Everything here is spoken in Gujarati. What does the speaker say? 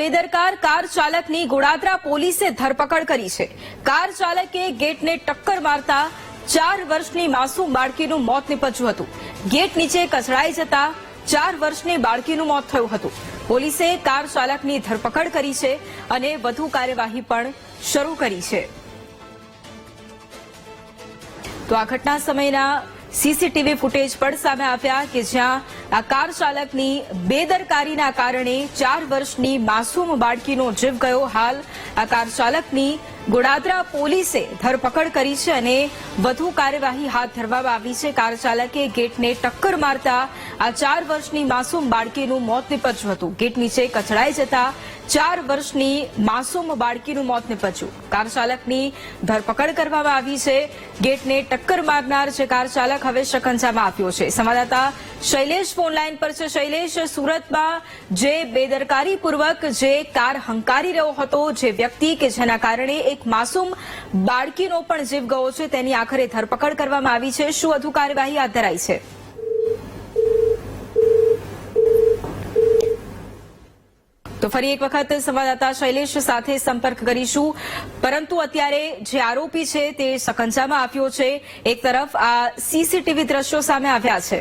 બેદરકાર કાર ચાલકની ગોડાદરા પોલીસે ધરપકડ કરી છે. કાર ચાલકે ગેટને ટક્કર મારતા ચાર વર્ષની માસૂમ બાળકીનું મોત નીપજ્યું હતું. ગેટ નીચે કચડાઈ જતા ચાર વર્ષની બાળકીનું મોત થયું હતું. પોલીસે કાર ચાલકની ધરપકડ કરી છે અને વધુ કાર્યવાહી પણ શરૂ કરી છે. તો આ ઘટના સમયના સીસીટીવી ફૂટેજ પણ સામે આવ્યા કે જ્યાં આ કાર ચાલકની બેદરકારીના કારણે ચાર વર્ષની માસૂમ બાળકીનો જીવ ગયો. હાલ આ કાર ચાલકની ગોડાદરા પોલીસે ધરપકડ કરી છે અને વધુ કાર્યવાહી હાથ ધરવામાં આવી છે. કાર ચાલકે ગેટને ટક્કર મારતા આ ચાર વર્ષની માસૂમ બાળકીનું મોત નીપજ્યું હતું. ગેટ નીચે કચડાઈ જતા ચાર વર્ષની માસૂમ બાળકીનું મોત નીપજ્યું. કાર ચાલકની ધરપકડ કરવામાં આવી છે. ગેટને ટક્કર મારનાર જે કાર ચાલક હવે શકંજામાં આપ્યો છે. સંવાદદાતા શૈલેષ ફોન લાઈન પર છે. શૈલેષ, સુરતમાં જે બેદરકારીપૂર્વક જે કાર હંકારી રહ્યો હતો, જે વ્યક્તિ કે જેના કારણે એક માસૂમ બાળકીનો પણ જીવ ગયો છે, તેની આખરે ધરપકડ કરવામાં આવી છે. શું વધુ કાર્યવાહી હાથ ધરાઈ છે? તો ફરી એક વખત સંવાદદાતા શૈલેષ સાથે સંપર્ક કરીશું. પરંતુ અત્યારે જે આરોપી છે તે સકંજામાં આવ્યો છે. એક તરફ આ સીસીટીવી દ્રશ્યો સામે આવ્યા છે.